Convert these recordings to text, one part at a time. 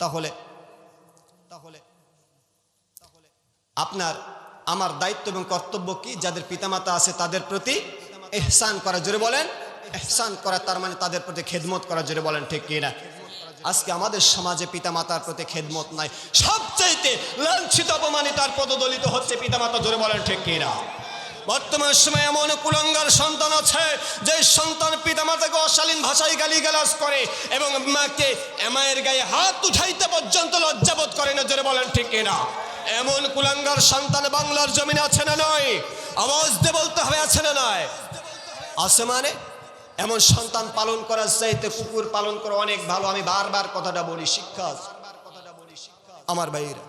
তাহলে তাহলে আপনার, আমার দায়িত্ব এবং কর্তব্য কি? যাদের পিতামাতা আছে তাদের প্রতি এহসান করা, জোরে বলেন, এহসান করা তার মানে তাদের প্রতি খেদমত করা, জোরে বলেন, ঠিক কিনা? আজকে আমাদের সমাজে পিতামাতার প্রতি খেদমত নাই। সবচাইতে লাঞ্ছিত, অপমানিত আর পদদলিত হচ্ছে পিতামাতা, জোরে বলেন, ঠিক কিনা? বর্তমান সময়ে এমন কুলঙ্গার সন্তান আছে, যে সন্তান পিতামাতাকে অশালীন ভাষায় গালিগালাজ করে এবং মাকে এমায়ের গায়ে হাত উঠাইতে পর্যন্ত লজ্জাবোধ করে না, জোরে বলেন ঠিক না এমন কুলাঙ্গার সন্তান বাংলার জমিনে আছে না নয় আওয়াজ দিয়ে বলতে হবে, আছে না নয় আছে মানে? এমন সন্তান পালন করার চাইতে কুকুর পালন করা অনেক ভালো। আমি বারবার কথাটা বলি, শিক্ষা। আমার ভাইয়েরা,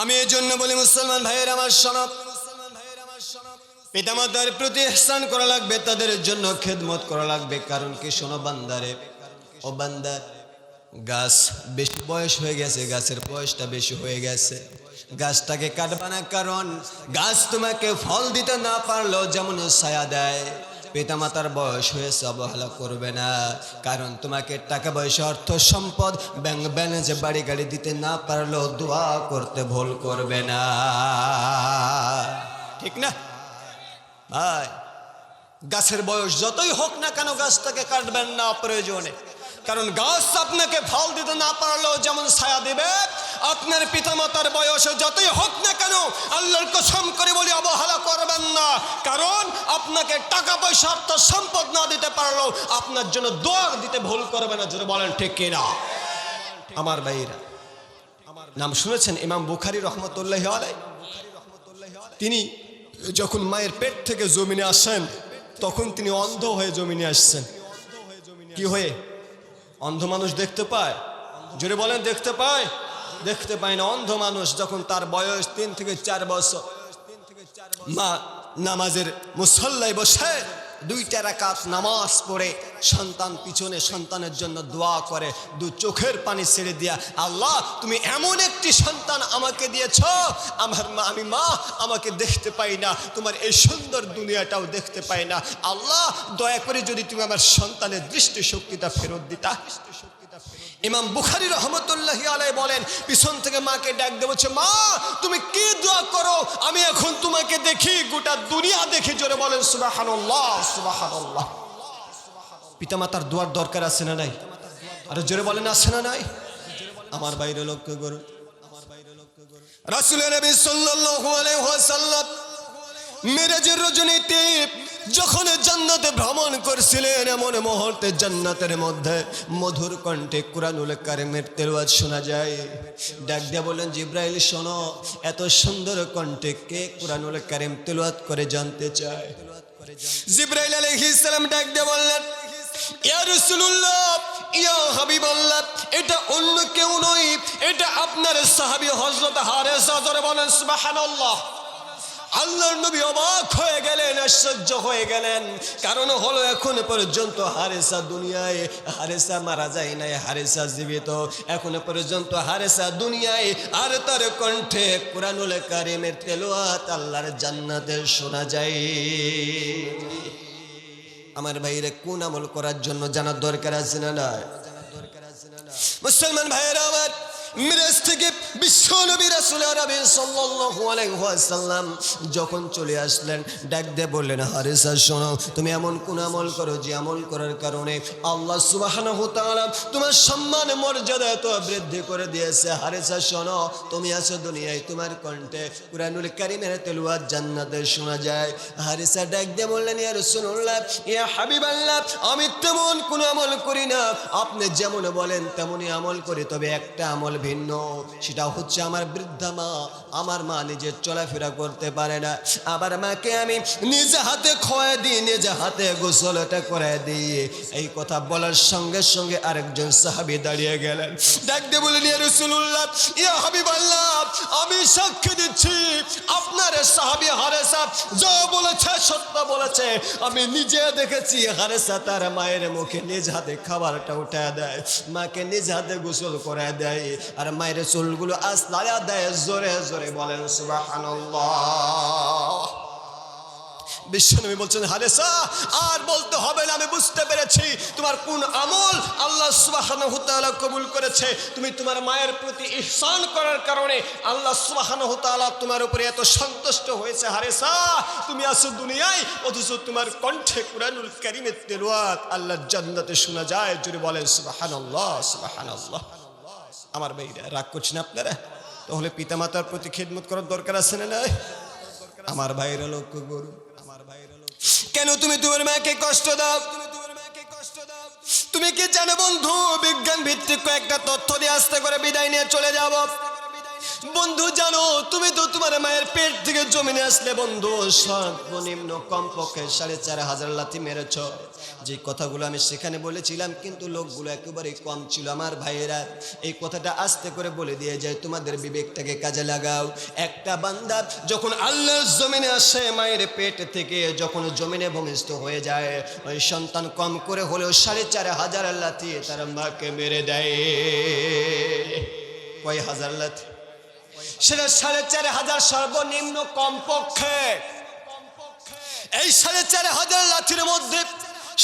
আমি এই জন্য বলি, মুসলমান ভাইয়ের, আমার সনব পিতামাতার প্রতি ইহসান করা লাগবে, তাদের জন্য খেদমত করা লাগবে। কারণ কি, শোনো বান্দারে, ও বান্দা, গাছ বেশি বয়স হয়ে গেছে, গাছের বয়সটা বেশি হয়ে গেছে। গাছটাকে কাটবা না, কারণ গাছ তোমাকে ফল দিতে না পারলেও যেমন ছায়া দেয়, পিতামাতার বয়স হয়েছে, অবহেলা করবে না। কারণ তোমাকে টাকা পয়সা, অর্থ, সম্পদ, ব্যাংক ব্যালেন্সে বাড়ি গাড়ি দিতে না পারলেও দোয়া করতে ভুল করবে না। ঠিক না? ভাই, গাছের বয়স যতই হোক না কেন গাছটাকে কাটবেন না প্রয়োজনে। কারণ গাছ আপনাকে ফল দিতে না পারলেও যেমন ছায়া দিবে, আপনার পিতামাতার বয়স যতই হোক না কেন আল্লাহর কসম করে বলি, অবহেলা করবেন না। কারণ আপনাকে টাকা পয়সা, অর্থ সম্পদ না দিতে পারলেও আপনার জন্য দোয়া দিতে ভুল করবে না, যদি বলেন ঠিক কিনা আমার ভাইরা নাম শুনেছেন ইমাম বুখারি রহমতুল্লাহ আলাই তিনি যখন মায়ের পেট থেকে জমিনে আসেন, তখন তিনি অন্ধ হয়ে জমিনে আসছেন। কি হয়ে? অন্ধ মানুষ দেখতে পায়? জোরে বলেন, দেখতে পায়? দেখতে পায় না। অন্ধ মানুষ যখন তার বয়স তিন থেকে চার বছর, মা নামাজের মুসল্লায় বসে। দুইটা রাকাত নামাজ পড়ে সন্তান পিছনে সন্তানের জন্য দোয়া করে, দু চোখের পানি ছেড়ে দিয়া, আল্লাহ, তুমি এমন একটি সন্তান আমাকে দিয়েছ, আমার মা, আমি মা, আমাকে দেখতে পাই না, তোমার এই সুন্দর দুনিয়াটাও দেখতে পাই না। আল্লাহ, দয়া করে যদি তুমি আমার সন্তানের দৃষ্টিশক্তিটা ফেরত দিতা। ইমাম বুখারি রহমতুল্লাহ আলাই বলেন, পিছন থেকে মাকে ডাক বলছে, মা, তুমি কি দোয়া করো? আমি এখন তোমাকে দেখি, গোটা দুনিয়া দেখি। জোরে বলেন, সুবাহানুল্লাহ সুবাহানুল্লাহ। পিতামাতার দোয়ার দরকার আছে না নাই? আরে জোরে বলেন, আছে না নাই? আমার বাইরে লক্ষ্য করুন রাসুলের মেরাজের রজনীতে যখন জান্নাতে ভ্রমণ করছিলেন, এমন মুহূর্তে জান্নাতের মধ্যে মধুর কণ্ঠে কুরআনুল কারিমের তেলাওয়াত শোনা যায়। ডাক দিয়ে বলেন জিব্রাইল, শোনো, এত সুন্দর কণ্ঠে কে কুরআনুল কারিম তেলাওয়াত করে জানতে চায়? জিব্রাইল আলাইহিস সালাম ডাক দিয়ে বললেন, ইয়া রাসূলুল্লাহ, ইয়া হাবিবাল্লাহ, এটা অন্য কেউ নয়, এটা আপনার সাহাবী হযরত হারেসা জোরে বলেন, সুবহানাল্লাহ। আল্লাহর নবী অবাক হয়ে গেলেন, আশ্চর্য হয়ে গেলেন। কারণ হলো এখন পর্যন্ত হারেসা দুনিয়ায়, হারেসা মারা যায় নাই, হারেসা জীবিত। এখন পর্যন্ত হারেসা দুনিয়ায়, আর তার কণ্ঠে কোরআনুল কারিমের তেলোয়াত আল্লাহর জান্নাতে শোনা যায়। আমার ভাইরে কোন আমল করার জন্য জানার দরকার আছে না না মুসলমান ভাইয়েরা আমার মিরাজ থেকে বিশ্ব নবী রাসূল ওয়াসাল্লাম যখন চলে আসলেন, ডাক দিয়ে বললেন হারিসা শোনো, তুমি এমন কোন আমল করো যে আমল করার কারণে আল্লাহ সুবহানাহু তাআলা তোমার সম্মান মর্যাদা এত বৃদ্ধি করে দিয়েছে। হারে হারিসা শোনো, তুমি আছো দুনিয়ায়, তোমার কণ্ঠে কুরআনুল কারীমের তেলাওয়াত জান্নাতে শোনা যায়। হারে হারিসা ডাক দিয়ে বললেন, ইয়া রাসূলুল্লাহ, ইয়া হাবিবাল্লাহ, আমি তেমন কোন আমল করি না। আপনি যেমন বলেন, তেমনই আমল করি, তবে একটা আমল ভিন্ন। সেটা হচ্ছে আমার বৃদ্ধা মা, আমার মা নিজের চলাফেরা করতে পারে না। আবার মাকে আমি নিজে হাতে খোয়া দিই নিজে হাতে গোসলটা করে দিই এই কথা বলার সঙ্গে সঙ্গে আরেকজন সাহাবি দাঁড়িয়ে গেলেন। ডাকতে বলেন ইয়া রাসূলুল্লাহ, ইয়া আমি সাক্ষী দিচ্ছি, আপনার সাহাবি হারে হারেসা যা বলেছে, সত্য বলেছে। আমি নিজে দেখেছি, হারেসা তার মায়ের মুখে নিজ হাতে খাবারটা উঠে দেয়, মাকে নিজ হাতে গোসল করে দেয়। আর মায়ের চুলগুলো আসলায়া দেয়, জোরে জোরে বলেন, সুবহানাল্লাহ। বিশ্বনবী বলছেন হারেসা আর বলতে হবে না, আমি বুঝতে পেরেছি। তোমার কোন আমল আল্লাহ সুবহানাহু তাআলা কবুল করেছে। তুমি তোমার মায়ের প্রতি ইহসান করার কারণে আল্লাহ সুবহানাহু তাআলা তোমার উপরে এত সন্তুষ্ট হয়েছে। হারেসা তুমি আসো দুনিয়ায়, অথচ তোমার কণ্ঠে কুরানুল কারীমের তেলাওয়াত আল্লাহর জান্নাতে শোনা যায়। জুড়ে বলেন, সুবহানাল্লাহ সুবহানাল্লাহ। আমার মেয়েরা রাগ করছেন আপনারা? তাহলে পিতামাতার প্রতি খেদমত করার দরকার আছে না নাই? আমার ভাইরা লক্ষ্য করুন আমার ভাইরা কেন তুমি তোমার মাকে কষ্ট দাও? তুমি তোমার মাকে কষ্ট দাও তুমি কি জানো বন্ধু? বিজ্ঞান ভিত্তিক কয়েকটা তথ্য দিয়ে আসতে করে বিদায় নিয়ে চলে যাব। বন্ধু, জানো, তুমি তো তোমার মায়ের পেট থেকে জমিনে আসলে বন্ধু, সর্বনিম্ন কমপক্ষে সাড়ে চার হাজার লাথি মেরেছ। যে কথাগুলো আমি সেখানে বলেছিলাম, কিন্তু লোকগুলো একেবারে কম ছিল। আমার ভাইয়েরা, এই কথাটা আস্তে করে বলে দিয়ে যায়, তোমাদের বিবেকটাকে কাজে লাগাও। একটা বান্দা যখন আল্লাহর জমিনে আসে, মায়ের পেট থেকে যখন জমিনে ভূমিষ্ঠ হয়ে যায়, ওই সন্তান কম করে হলেও সাড়ে চার হাজার লাথি তার মাকে মেরে দেয়। কয় হাজার লাথি? সেটা সাড়ে চার হাজার সর্বনিম্ন কমপক্ষে। এই সাড়ে চার হাজার লাঠির মধ্যে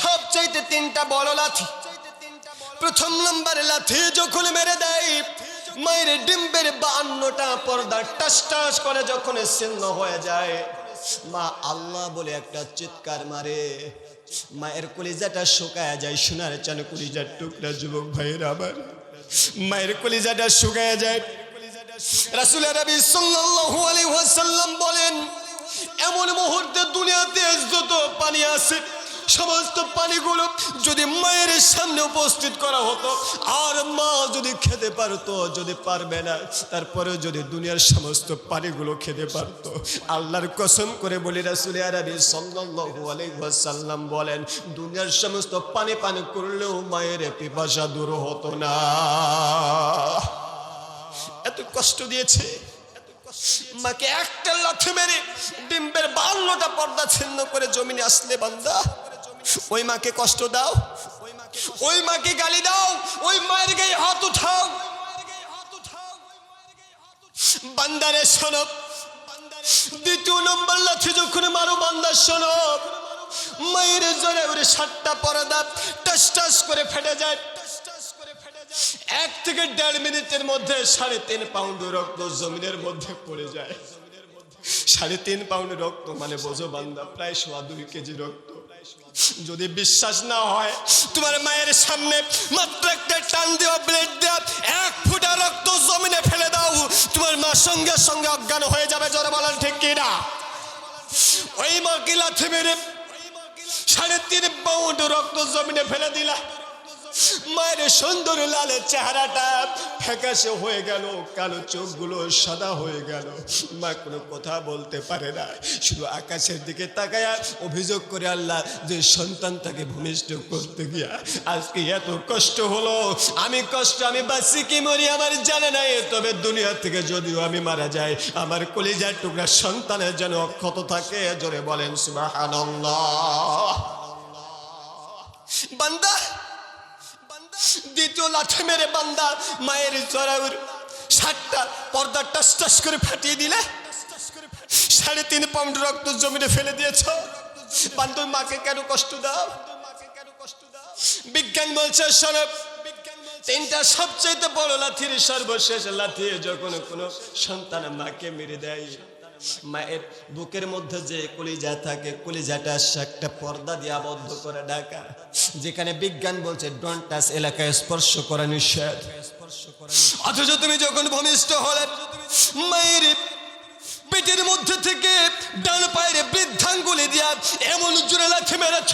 সবচাইতে তিনটা বড় লাঠি। প্রথম নম্বরে লাঠি যখন মেরে দেয়, মায়ের ডিম্বের বান্নটা পর্দা টাস টাস করে যখন ছিন্ন হয়ে যায়। মা আল্লাহ বলে একটা চিৎকার মারে। মায়ের কলিজাটা শুকায় যায়, সোনার চান কলিজার টুকরা, যুবক ভাইয়ের আবার। মায়ের কলিজাটা শুকায় যায় রাসুল রবি সাল্লাল্লাহু আলাইহি ওয়াসাল্লাম বলেন, এমন মুহূর্তে দুনিয়াতে যত পানি আছে, সমস্ত পানিগুলো যদি মায়ের সামনে উপস্থিত করা হতো, আর মা যদি খেতে পারতো, যদি পারবে না তারপরে যদি দুনিয়ার সমস্ত পানিগুলো খেতে পারতো। আল্লাহর কসম করে বলি রাসুল আরবি ওয়াসাল্লাম বলেন, দুনিয়ার সমস্ত পানি পানি করলেও মায়ের পিপাসা দূর হতো না। এত কষ্ট দিয়েছে। মাকে একটা লাথি মেরে ডিম্বের বান্নটা পর্দা ছিন্ন করে জমিনে আসলে বান্দা। ওই মাকে কষ্ট দাও। ওই মাকে গালি দাও। ওই মায়ের গায়ে হাত উঠাও। বান্দারে সনব দ্বিতীয় নম্বর লাথি যখন মারো বান্দার সনব মায়ের জোরে ওরে সাতটা পর্দা টাস টাস করে ফেটে যায়। থেকে দেড় মিনিটের মধ্যে সাড়ে তিন পাউন্ড রক্ত জমিনের মধ্যে পড়ে যায়। সাড়ে তিন পাউন্ড রক্ত মানে বোঝো বান্দা, প্রায় সোয়া দুই কেজি রক্ত। যদি বিশ্বাস না হয়, তোমার মায়ের সামনে মাত্র একটা টান দেওয়া, ব্লেড দেওয়া, এক ফুটা রক্ত জমিনে ফেলে দাও। তোমার মা সঙ্গে সঙ্গে অজ্ঞান হয়ে যাবে, জোরে বলার ঠিক কিনা ওই মাকে লাথি মেরে সাড়ে তিন পাউন্ড রক্ত জমিনে ফেলে দিলা। মায়ের সুন্দর লালে চেহারাটা ফ্যাকাশে হয়ে গেল, কালো চোখগুলো সাদা হয়ে গেল। মা কোনো কথা বলতে পারে না। শুধু আকাশের দিকে তাকায়া অভিযোগ করে আল্লাহ যে সন্তান তাকে ভূমিষ্ঠ করতে গিয়া আজকে এত কষ্ট হলো। আমি কষ্ট, আমি বাঁচি কি মরি আমার জানে নাই। তবে দুনিয়া থেকে যদিও আমি মারা যাই, আমার কলিজার টুকরা সন্তানের যেন অক্ষত থাকে, জোরে বলেন সুবহানাল্লাহ। বান্দা দ্বিতীয় লাঠি মেরে বান্দা মায়ের জরাউর সাতটা পর্দা টাস টাস করে ফাটিয়ে দিলে? সাড়ে তিন পাউন্ড রক্ত জমিনে ফেলে দিয়েছ? বান্ধব মাকে কেন কষ্ট দাও? বিজ্ঞান বলছে সরব তিনটা সবচেয়ে বড় লাথির সর্বশেষ লাথি যখন কোনো সন্তান মাকে মেরে দেয় মায়ের বুকের মধ্যে যে কলিজা থাকে, কলিজাটা একটা পর্দা দিয়ে আবদ্ধ করে ঢাকা, যেখানে বিজ্ঞান বলছে ডোন্ট টাচ এলাকায় স্পর্শ করা নিষেধ। অথচ তুমি যখন ভূমিষ্ঠ হলে, মায়ের পেটের মধ্যে থেকে ডান পায়ের বৃদ্ধাঙ্গুলি দিয়া এমন জোরে লাথি মেরেছ,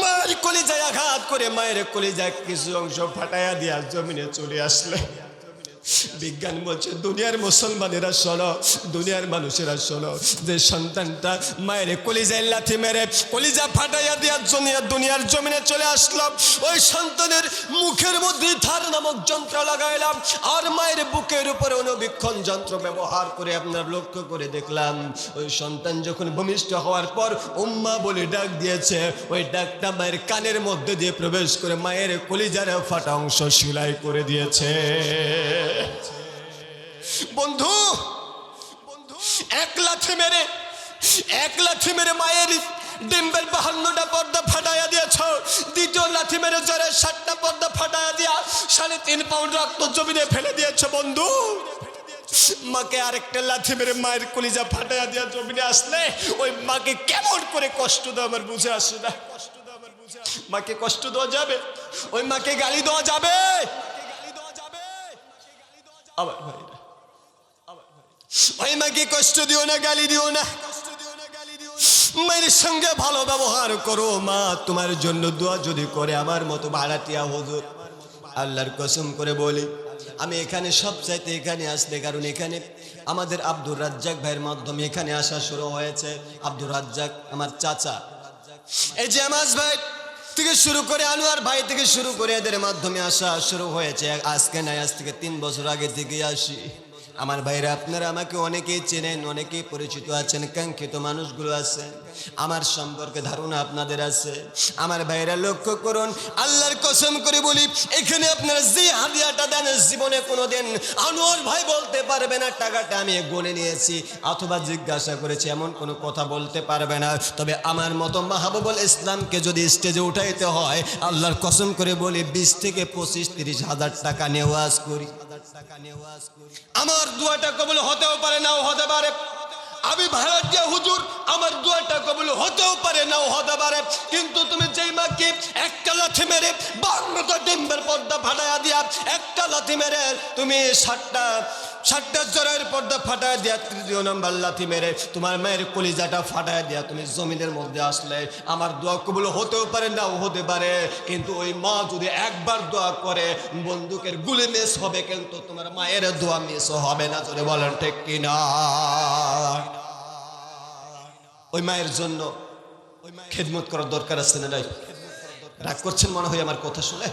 মায়ের কলিজায় আঘাত করে মায়ের কলিজায় কিছু অংশ ফাটাইয়া দিয়া জমিনে চলে আসলে। বিজ্ঞান বলছে, দুনিয়ার মুসলমানেরা শোনো, দুনিয়ার মানুষেরা শোনো, যে সন্তানটা মায়ের কলিজায় লাথি মেরে, কলিজা ফাটাইয়া দিয়া জমিয়া দুনিয়ার জমিনে চলে আসলাম ওই সন্তানের মুখের মধ্যে ধার নামক যন্ত্র লাগাইলাম, আর মায়ের বুকের উপরে অনুবীক্ষণ যন্ত্র ব্যবহার করে আপনার লক্ষ্য করে দেখলাম, ওই সন্তান যখন ভূমিষ্ঠ হওয়ার পর উম্মা বলে ডাক দিয়েছে, ওই ডাকটা মায়ের কানের মধ্যে দিয়ে প্রবেশ করে মায়ের কলিজার ফাটা অংশ সেলাই করে দিয়েছে। বন্ধু, এক লাথি মেরে, এক লাথি মেরে মায়ের ডিম্বের বাহান্নটা পর্দা ফাটাইয়া দিয়েছ। দ্বিতীয় লাথি মেরে জ্বরের ষাটটা পর্দা ফাটাইয়া দিয়া সাড়ে তিন পাউন্ড রক্ত জমিনে ফেলে দিয়েছ, বন্ধু। মাকে আরেকটা লাথি মেরে মায়ের কলিজা ফাটাইয়া দিয়া জমিনে আসলে ওই মাকে কেমন করে কষ্ট দেওয়া আমার বুঝে আসে না। মাকে কষ্ট দেওয়া যাবে, ওই মাকে গালি দেওয়া যাবে। আবার ভাইরা ওই মাকে কষ্ট দিও না, গালি দিও না। মায়ের সঙ্গে ভালো ব্যবহার করো, মা, তোমার জন্য দোয়া যদি করে, আমার মতো ভাড়াটিয়া হুজুর। আল্লাহর কসম করে বলি, আমি এখানে সব চাইতে এখানে আসলে, কারণ এখানে আমাদের আব্দুর রাজ্জাক ভাইয়ের মাধ্যমে এখানে আসা শুরু হয়েছে। আব্দুর রাজ্জাক, আমার চাচা। এই যে আমাজ ভাই থেকে শুরু করে আনোয়ার ভাই থেকে শুরু করে এদের মাধ্যমে আসা শুরু হয়েছে। আজকে নাই আজ থেকে তিন বছর আগে থেকে আসি। আমার ভাইরা, আপনারা আমাকে অনেকেই চেনেন অনেকেই পরিচিত আছেন, কাঙ্ক্ষিত মানুষগুলো আছেন আমার সম্পর্কে ধারণা আপনাদের আছে। আমার ভাইরা, লক্ষ্য করুন, আল্লাহর কসম করে বলি, এখানে আপনারা যে হাদিয়াটা দেন, জীবনে কোনো দিন আনোয়ার ভাই বলতে পারবে না, টাকাটা আমি গনে নিয়েছি, অথবা জিজ্ঞাসা করেছি, এমন কোনো কথা বলতে পারবে না। তবে আমার মতো মাহবুবুল ইসলামকে যদি স্টেজে উঠাইতে হয়, আল্লাহর কসম করে বলি, বিশ থেকে পঁচিশ, তিরিশ হাজার টাকা নেওয়াজ করি। আমার দুয়াটা কবুল হতেও পারে নাও, হতে পারে। আমি ভাড়াটিয়া হুজুর, আমার দুয়াটা কবুল হতেও পারে নাও, হতে পারে। কিন্তু তুমি যেই মাকে একটা লাথি মেরে বান্নটা ডিম্বের পর্দা ফাটাইয়া দিয়া একটা লাথি মেরে তুমি ষাটটা ষাটটা জ্বরের পর্দা ফাটায় দিয়া তৃতীয় নম্বর লাথি মেরে তোমার মায়ের কলিজাটা ফাটায় দিয়া তুমি জমিনের মধ্যে আসলে। আমার দোয়া কবুল হতেও পারে, নাও হতে পারে। কিন্তু ওই মা যদি একবার দোয়া করে, বন্দুকের গুলি মিস হবে কিন্তু তোমার মায়ের দোয়া মিস হবে না তোরে বলেন ঠিক কিনা? ওই মায়ের জন্য খেদমত করার দরকার আছে না রাগ করছেন মনে হয় আমার কথা শুনে?